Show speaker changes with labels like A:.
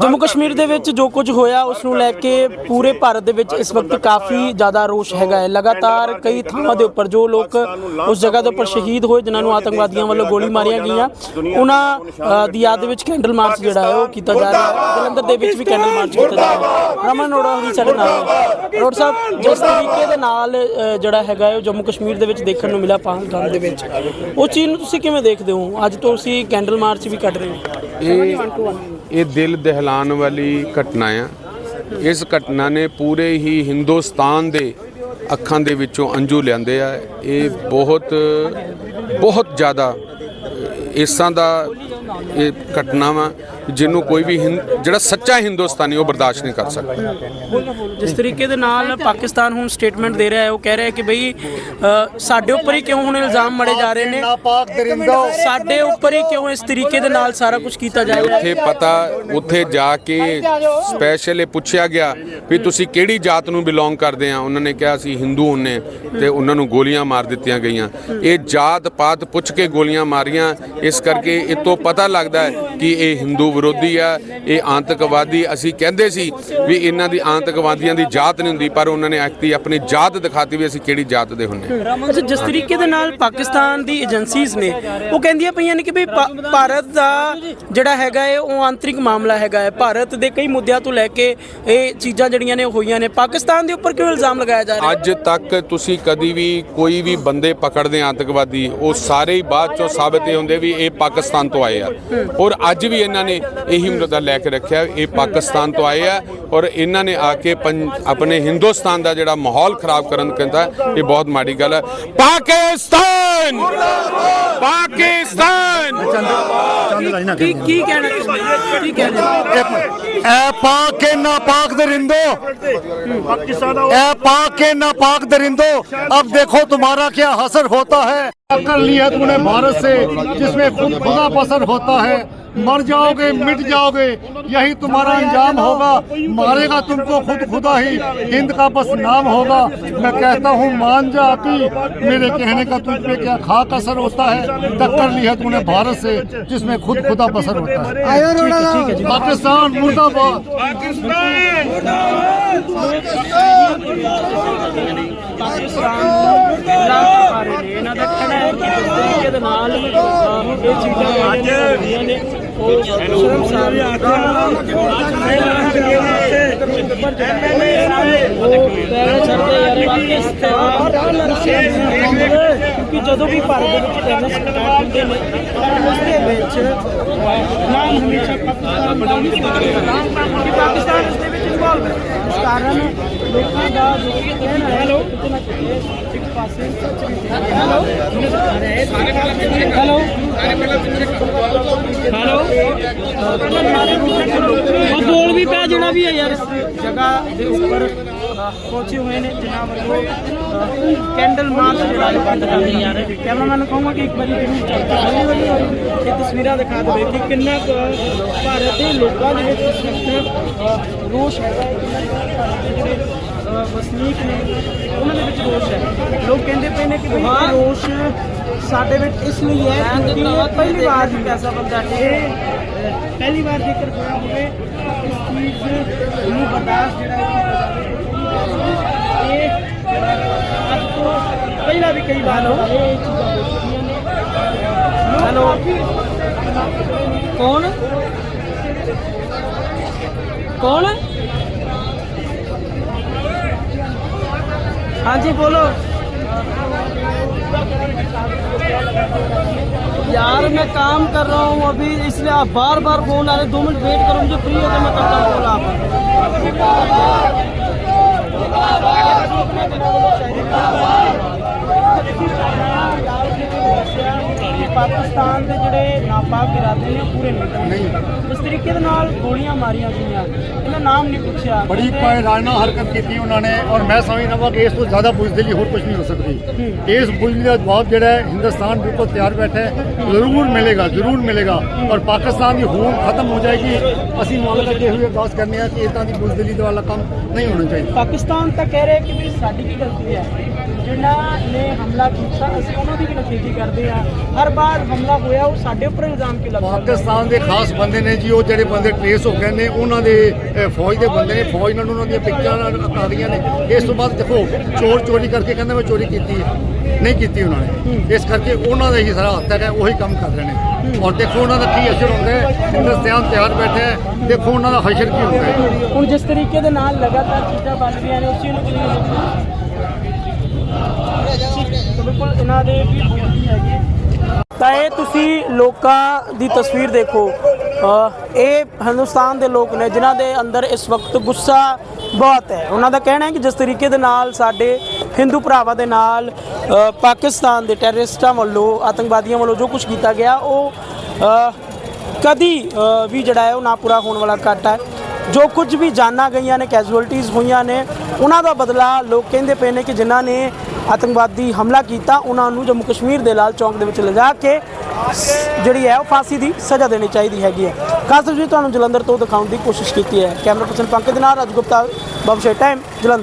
A: ਜੰਮੂ ਕਸ਼ਮੀਰ ਦੇ ਵਿੱਚ ਜੋ ਕੁਝ ਹੋਇਆ, ਉਸ ਨੂੰ ਲੈ ਕੇ ਪੂਰੇ ਭਾਰਤ ਦੇ ਵਿੱਚ ਇਸ ਵਕਤ ਕਾਫੀ ਜ਼ਿਆਦਾ ਰੋਸ਼ ਹੈਗਾ ਹੈ। ਲਗਾਤਾਰ ਕਈ ਥਾਵਾਂ ਦੇ ਉੱਪਰ ਜੋ ਲੋਕ ਉਸ ਜਗ੍ਹਾ ਦੇ ਉੱਪਰ ਸ਼ਹੀਦ ਹੋਏ, ਜਿਨ੍ਹਾਂ ਨੂੰ ਆਤੰਕਵਾਦੀਆਂ ਵੱਲੋਂ ਗੋਲੀ ਮਾਰੀਆਂ ਗਈਆਂ। ਉਹਨਾਂ ਦੀ ਯਾਦ ਦੇ ਵਿੱਚ ਕੈਂਡਲ ਮਾਰਚ ਜਿਹੜਾ ਹੈ, ਉਹ ਕੀਤਾ ਜਾ ਰਿਹਾ ਹੈ। ਜਲੰਧਰ ਦੇ ਵਿੱਚ ਵੀ ਕੈਂਡਲ ਮਾਰਚ ਕੀਤਾ ਜਾ ਰਿਹਾ ਹੈ। ਰਮਨ ਅਰੋੜਾ ਵੀ ਸਾਡੇ ਨਾਲ। ਹੈ। ਸਾਹਿਬ, ਜਿਸ ਤਰੀਕੇ ਦੇ ਨਾਲ ਜਿਹੜਾ ਹੈਗਾ ਉਹ ਜੰਮੂ ਕਸ਼ਮੀਰ ਦੇ ਵਿੱਚ ਦੇਖਣ ਨੂੰ ਮਿਲਿਆ ਪਾਹਲਗਾਮ ਦੇ ਵਿੱਚ। ਉਹ ਚੀਜ਼ ਨੂੰ ਤੁਸੀਂ ਕਿਵੇਂ ਦੇਖਦੇ ਹੋ? ਅੱਜ ਤੋਂ ਅਸੀਂ ਕੈਂਡਲ ਮਾਰਚ ਵੀ ਕੱਢ ਰਹੇ ਹੋ।
B: ਇਹ ਇਹ ਦਿਲ ਦਹਿਲਾਨ ਵਾਲੀ ਘਟਨਾ ਆ। ਇਸ ਘਟਨਾ ਨੇ ਪੂਰੇ ਹੀ ਹਿੰਦੁਸਤਾਨ ਦੇ ਅੱਖਾਂ ਦੇ ਵਿੱਚੋਂ ਅੰਜੂ ਲਿਆਂਦੇ ਆ। ਇਹ ਬਹੁਤ ਬਹੁਤ ਜ਼ਿਆਦਾ ਇਸਾਂ ਦਾ ਇਹ ਘਟਨਾ ਵਾ। ਜਿਹਨੂੰ ਕੋਈ ਵੀ ਹਿੰਦ- ਜਿਹੜਾ ਸੱਚਾ ਹਿੰਦੁਸਤਾਨੀ ਉਹ ਬਰਦਾਸ਼ਤ ਨਹੀਂ ਕਰ ਸਕਦਾ।
A: ਜਿਸ ਤਰੀਕੇ ਦੇ ਨਾਲ ਪਾਕਿਸਤਾਨ ਹੁਣ ਸਟੇਟਮੈਂਟ ਦੇ ਰਿਹਾ ਹੈ ਉਹ ਕਹਿ ਰਿਹਾ ਹੈ ਕਿ ਬਈ ਅ, ਸਾਡੇ ਉੱਪਰ ਹੀ ਕਿਉਂ ਹੁਣ ਇਲਜ਼ਾਮ ਮੜੇ ਜਾ ਰਹੇ ਨੇ?
C: ਨਾਪਾਕ ਦਰਿੰਦੋ
A: ਸਾਡੇ ਉੱਪਰ ਹੀ ਕਿਉਂ ਇਸ ਤਰੀਕੇ ਦੇ ਨਾਲ ਸਾਰਾ ਕੁਝ ਕੀਤਾ ਜਾ ਰਿਹਾ ਹੈ?
B: ਉੱਥੇ ਪਤਾ ਉੱਥੇ ਜਾ ਕੇ ਸਪੈਸ਼ਲ ਇਹ ਪੁੱਛਿਆ ਗਿਆ ਵੀ ਤੁਸੀਂ ਕਿਹੜੀ ਜਾਤ ਨੂੰ ਬਿਲੋਂਗ ਕਰਦੇ ਆ? ਉਹਨਾਂ ਨੇ ਕਿਹਾ ਅਸੀਂ ਹਿੰਦੂ ਹੁੰਨੇ ਤੇ ਉਹਨਾਂ ਨੂੰ ਗੋਲੀਆਂ ਮਾਰ ਦਿੱਤੀਆਂ ਗਈਆਂ। ਇਹ ਜਾਤ ਪਾਤ ਪੁੱਛ ਕੇ ਗੋਲੀਆਂ ਮਾਰੀਆਂ ਇਸ ਕਰਕੇ ਇਹ ਤੋਂ ਪਤਾ ਲੱਗਦਾ ਹੈ ਕਿ ਇਹ ਹਿੰਦੂ ਵਿਰੋਧੀ ਆ ਇਹ ਆਤੰਕਵਾਦੀ ਅਸੀਂ ਕਹਿੰਦੇ ਸੀ ਵੀ ਇਹਨਾਂ ਦੀ ਆਤੰਕਵਾਦੀਆਂ ਦੀ ਜਾਤ ਨਹੀਂ ਹੁੰਦੀ ਪਰ ਉਹਨਾਂ ਨੇ ਐਕਟੀ ਆਪਣੀ ਜਾਤ ਦਿਖਾਤੀ ਵੀ ਅਸੀਂ ਕਿਹੜੀ ਜਾਤ ਦੇ ਹੁੰਨੇ
A: ਅੱਛਾ ਜਿਸ ਤਰੀਕੇ ਦੇ ਨਾਲ ਪਾਕਿਸਤਾਨ ਦੀ ਏਜੰਸੀਜ਼ ਨੇ ਉਹ ਕਹਿੰਦੀਆਂ ਪਈਆਂ ਨੇ ਕਿ ਵੀ ਭਾਰਤ ਦਾ ਜਿਹੜਾ ਹੈਗਾ ਹੈ ਉਹ ਆਂਤਰਿਕ ਮਾਮਲਾ ਹੈਗਾ ਹੈ ਭਾਰਤ ਦੇ ਕਈ ਮੁੱਦਿਆਂ ਤੋਂ ਲੈ ਕੇ ਇਹ ਚੀਜ਼ਾਂ ਜਿਹੜੀਆਂ ਨੇ ਹੋਈਆਂ ਨੇ। ਪਾਕਿਸਤਾਨ ਦੇ ਉੱਪਰ ਕਿਉਂ ਇਲਜ਼ਾਮ ਲਗਾਇਆ ਜਾ ਰਿਹਾ
B: ਅੱਜ ਤੱਕ ਤੁਸੀਂ ਕਦੀ ਵੀ ਕੋਈ ਵੀ ਬੰਦੇ ਪਕੜਦੇ ਆਤੰਕਵਾਦੀ ਉਹ ਸਾਰੇ ਹੀ ਬਾਅਦ ਚੋਂ ਸਾਬਤ ਇਹ ਹੁੰਦੇ ਵੀ ਇਹ ਪਾਕਿਸਤਾਨ ਤੋਂ ਆਏ ਆ। ਔਰ ਅੱਜ ਵੀ ਇਹਨਾਂ ਨੇ لے رکھا یہ پاکستان تو آئے ہے اور انہ نے آ
A: کے اپنے ہندوستان کا ماحول خراب
C: کرنا کہتا یہ بہت ماڑی گل ہے نا پاک درندو کے پاک درندو اب دیکھو تمہارا کیا حسر ہوتا ہے جس میں خدا پسر ہوتا ہے۔ مر جاؤ گے مٹ جاؤ گے یہی تمہارا انجام ہوگا۔ مارے گا تم کو خود خدا ہی ہند کا بس نام ہوگا۔ میں کہتا ہوں مان جا کی میرے کہنے کا تم پہ کیا خاک اثر ہوتا ہے؟ ٹکر لی ہے تم نے بھارت سے جس میں خود خدا بسر
A: ہوتا ہے۔ پاکستان مرد آباد پاکستان! ਤਰੀਕੇ ਦੇ ਨਾਲ ਅ, ਇਹ ਚੀਜ਼ਾਂ ਅੱਜ ਹੋਈਆਂ ਨੇ ਉਹ ਸ਼ਰਮਸਾਰ ਕਿਉਂਕਿ ਜਦੋਂ ਵੀ ਭਾਰਤ ਦੇ ਵਿੱਚ ਟੈਰਰਿਸਟ ਅਟੈਕ ਹੁੰਦੇ ਨੇ ਤਾਂ ਉਸ ਦੇ ਵਿੱਚ ਨਾਮ ਹਮੇਸ਼ਾ ਪਾਕਿਸਤਾਨ ਦਾ ਹੀ ਹੁੰਦਾ। ਹੈ ਕਿ ਪਾਕਿਸਤਾਨ ਇਸ ਦੇ ਵਿੱਚ ਇਨਵੋਲਵ ਹੈ ਇਸ ਕਾਰਨ ਲੋਕਾਂ ਦਾ ਜੋ ਕਹਿਣਾ ਹੈ ਇੱਕ ਪਾਸੇ ਹੈਲੋ? ਹੈਲੋ? ਹੈਲੋ? ਉਹ ਬੋਲ ਵੀ ਪਿਆ ਜਿਹੜਾ ਵੀ ਹੈ ਯਾਰ। ਜਗ੍ਹਾ ਦੇ ਉੱਪਰ ਪਹੁੰਚੇ ਹੋਏ ਨੇ ਜਿਨ੍ਹਾਂ ਵੱਲੋਂ। ਕੈਂਡਲ ਮਾਰਚ ਜਿਹੜਾ ਹੈ ਬੰਦ ਕਰ ਰਿਹਾ ਹੈ। ਕੈਮਰਾਮੈਨ ਕਹੂੰਗਾ ਕਿ ਇੱਕ ਵਾਰੀ ਜ਼ਰੂਰ ਚਰਚਾ ਹੋਵੇ ਇਹ ਤਸਵੀਰਾਂ ਦਿਖਾ ਦੇਵੇ ਕਿ ਕਿੰਨਾ ਕੁ ਭਾਰਤ ਦੇ ਲੋਕਾਂ ਦੇ ਵਿੱਚ ਇਸ ਵਕਤ ਰੋਸ਼ ਹੈਗਾ ਹੈ। ਕੁ ਜਿਹੜੇ ਵਸਨੀਕ ਨੇ ਉਹਨਾਂ ਦੇ ਵਿੱਚ ਰੋਸ਼ ਹੈ। ਲੋਕ ਕਹਿੰਦੇ ਪਏ ਨੇ ਕਿ ਵੀ ਇਹ ਰੋਸ਼ ਸਾਡੇ ਵਿੱਚ ਇਸ ਲਈ ਹੈ ਇਹ ਪਹਿਲੀ ਵਾਰ ਦੀ ਐਸਾ ਬੰਦਾ ਕਿ ਅ, ਪਹਿਲੀ ਵਾਰ ਜੇਕਰ ਹੋਇਆ ਹੋਵੇ ਇਸ ਚੀਜ਼ ਨੂੰ ਬਰਦਾਸ਼ਤ ਜਿਹੜਾ بھی کئی بار ہو۔ ہلو۔ کون؟ کون؟ ہاں جی بولو۔ یار، میں کام کر رہا ہوں ابھی، اس لیے آپ بار بار فون آ رہے دو منٹ ویٹ کرو، مجھے فری ہو تو میں کرتا ہوں فون آپ۔ ਪਾਕਿਸਤਾਨ ਦੇ ਜਿਹੜੇ ਨਾਪਾਕ ਇਰਾਦੇ ਨੇ ਪੂਰੇ ਨਹੀਂ ਇਸ ਤਰੀਕੇ ਦੇ ਨਾਲ ਗੋਲੀਆਂ ਮਾਰੀਆਂ ਗਈਆਂ। ਇਹਨਾਂ ਨਾਮ ਨਹੀਂ ਪੁੱਛਿਆ।
C: ਬੜੀ ਪਾਇਰਾਨਾ ਹਰਕਤ ਕੀਤੀ ਉਹਨਾਂ ਨੇ ਔਰ ਮੈਂ ਸਮਝਦਾ ਹਾਂ ਕਿ ਇਸ ਤੋਂ ਜ਼ਿਆਦਾ ਬੁਜ਼ਦਿਲੀ ਹੋਰ ਕੁਝ ਨਹੀਂ ਹੋ ਸਕਦੀ। ਇਸ ਬੁਜ਼ਦਿਲੀ ਦਾ ਜਵਾਬ ਜਿਹੜਾ ਹੈ ਹਿੰਦੁਸਤਾਨ ਬਿਲਕੁਲ ਤਿਆਰ ਬੈਠਾ ਹੈ। ਜ਼ਰੂਰ ਮਿਲੇਗਾ ਜ਼ਰੂਰ ਮਿਲੇਗਾ। ਔਰ ਪਾਕਿਸਤਾਨ ਦੀ ਹੋਂਦ ਖਤਮ ਹੋ ਜਾਏਗੀ। ਅਸੀਂ ਮਾਲਕ ਅੱਗੇ ਹੋਏ ਅਰਦਾਸ ਕਰਨੇ ਆ ਕਿ ਇਦਾਂ ਦੀ ਬੁਜ਼ਦਿਲੀ ਦਾ ਵਾਲਾ ਕੰਮ ਨਹੀਂ ਹੋਣਾ ਚਾਹੀਦਾ।
A: ਪਾਕਿਸਤਾਨ ਤਾਂ ਕਹਿ ਰਿਹਾ ਕਿ ਵੀ ਸਾਡੀ ਕੀ ਗਲਤੀ ਹੈ? ਜਿਨ੍ਹਾਂ ਨੇ ਹਮਲਾ ਕੀਤਾ ਅਸੀਂ ਉਹਨਾਂ ਦੀ ਵੀ ਨਖੇਦੀ ਕਰਦੇ ਆ ਹਰ ਵਾਰ ਹਮਲਾ ਹੋਇਆ ਉਹ ਸਾਡੇ ਉੱਪਰ ਇਲਜ਼ਾਮ ਕਿਉਂ ਲੱਗਦਾ
C: ਪਾਕਿਸਤਾਨ ਦੇ ਖਾਸ ਬੰਦੇ ਨੇ ਜੀ ਉਹ ਜਿਹੜੇ ਬੰਦੇ ਟ੍ਰੇਸ ਹੋ ਗਏ ਨੇ ਉਹਨਾਂ ਦੇ ਫੌਜ ਦੇ ਬੰਦੇ ਨੇ ਫੌਜ ਨਾਲ ਉਹਨਾਂ ਦੀਆਂ ਪਿਕਚਰਾਂ ਆ ਰਹੀਆਂ ਨੇ। ਇਸ ਤੋਂ ਬਾਅਦ ਦੇਖੋ ਚੋਰ ਚੋਰੀ ਕਰਕੇ ਕਹਿੰਦਾ ਮੈਂ ਚੋਰੀ ਕੀਤੀ ਹੈ। ਨਹੀਂ ਕੀਤੀ ਉਹਨਾਂ ਨੇ। ਇਸ ਕਰਕੇ ਉਹਨਾਂ ਦਾ ਹੀ ਸਾਰਾ ਹੱਥ ਹੈ ਉਹੀ ਕੰਮ ਕਰ ਰਹੇ ਨੇ। ਔਰ ਦੇਖੋ ਉਹਨਾਂ ਦਾ ਕੀ ਅਸਰ ਹੁੰਦਾ ਹੈ ਹਿੰਦੁਸਤਾਨ ਤਿਆਰ ਬੈਠਾ ਹੈ। ਦੇਖੋ ਉਹਨਾਂ ਦਾ ਹਸ਼ਰ ਕੀ ਹੁੰਦਾ ਹੈ।
A: ਹੁਣ ਜਿਸ ਤਰੀਕੇ ਦੇ ਨਾਲ ਲਗਾਤਾਰ ਚੀਜ਼ਾਂ ਬਣ ਰਹੀਆਂ ਨੇ ਉਸ ਨੂੰ ਤਾਂ ਬਿਲਕੁਲ, ਇਹਨਾਂ ਦੇ ਵੀ ਬੋਲਦੀ ਹੈਗੀ। ਤਾਂ ਇਹ ਤੁਸੀਂ ਲੋਕਾਂ ਦੀ ਤਸਵੀਰ ਦੇਖੋ। ਇਹ ਹਿੰਦੁਸਤਾਨ ਦੇ ਲੋਕ ਨੇ, ਜਿਨ੍ਹਾਂ ਦੇ ਅੰਦਰ ਇਸ ਵਕਤ ਗੁੱਸਾ ਬਹੁਤ ਹੈ। ਉਹਨਾਂ ਦਾ ਕਹਿਣਾ ਹੈ ਕਿ ਜਿਸ ਤਰੀਕੇ ਦੇ ਨਾਲ ਸਾਡੇ ਹਿੰਦੂ ਭਰਾਵਾਂ ਦੇ ਨਾਲ ਪਾਕਿਸਤਾਨ ਦੇ ਟੈਰਰਿਸਟਾਂ ਵੱਲੋਂ, ਆਤੰਕਵਾਦੀਆਂ ਵੱਲੋਂ ਜੋ ਕੁਝ ਕੀਤਾ ਗਿਆ, ਉਹ ਕਦੀ ਵੀ ਜਿਹੜਾ ਹੈ, ਉਹ ਨਾ ਪੂਰਾ ਹੋਣ ਵਾਲਾ ਘਾਟਾ ਹੈ। ਜੋ ਕੁਝ ਵੀ ਜਾਨਾਂ ਗਈਆਂ ਨੇ ਕੈਜੂਅਲਟੀਜ਼ ਹੋਈਆਂ ਨੇ ਉਹਨਾਂ ਦਾ ਬਦਲਾ ਲੋਕ ਕਹਿੰਦੇ ਪਏ ਨੇ ਕਿ ਜਿਨ੍ਹਾਂ ਨੇ ਆਤੰਕਵਾਦੀ ਹਮਲਾ ਕੀਤਾ, ਉਹਨਾਂ ਨੂੰ ਜੰਮੂ ਕਸ਼ਮੀਰ ਦੇ ਲਾਲ ਚੌਂਕ ਦੇ ਵਿੱਚ ਲਿਜਾ ਕੇ ਜਿਹੜੀ ਹੈ ਉਹ ਫਾਂਸੀ ਦੀ ਸਜ਼ਾ ਦੇਣੀ ਚਾਹੀਦੀ ਹੈਗੀ ਹੈ। ਖਾਸ ਤੌਰ ਤੁਹਾਨੂੰ ਜਲੰਧਰ ਤੋਂ ਦਿਖਾਉਣ ਦੀ ਕੋਸ਼ਿਸ਼ ਕੀਤੀ ਹੈ। ਕੈਮਰਾ ਪਰਸਨ ਪੰਕਜ ਦੇ ਨਾਲ ਰਾਜ ਗੁਪਤਾ ਬਬਸ਼ੇ ਟਾਈਮ ਜਲੰਧਰ।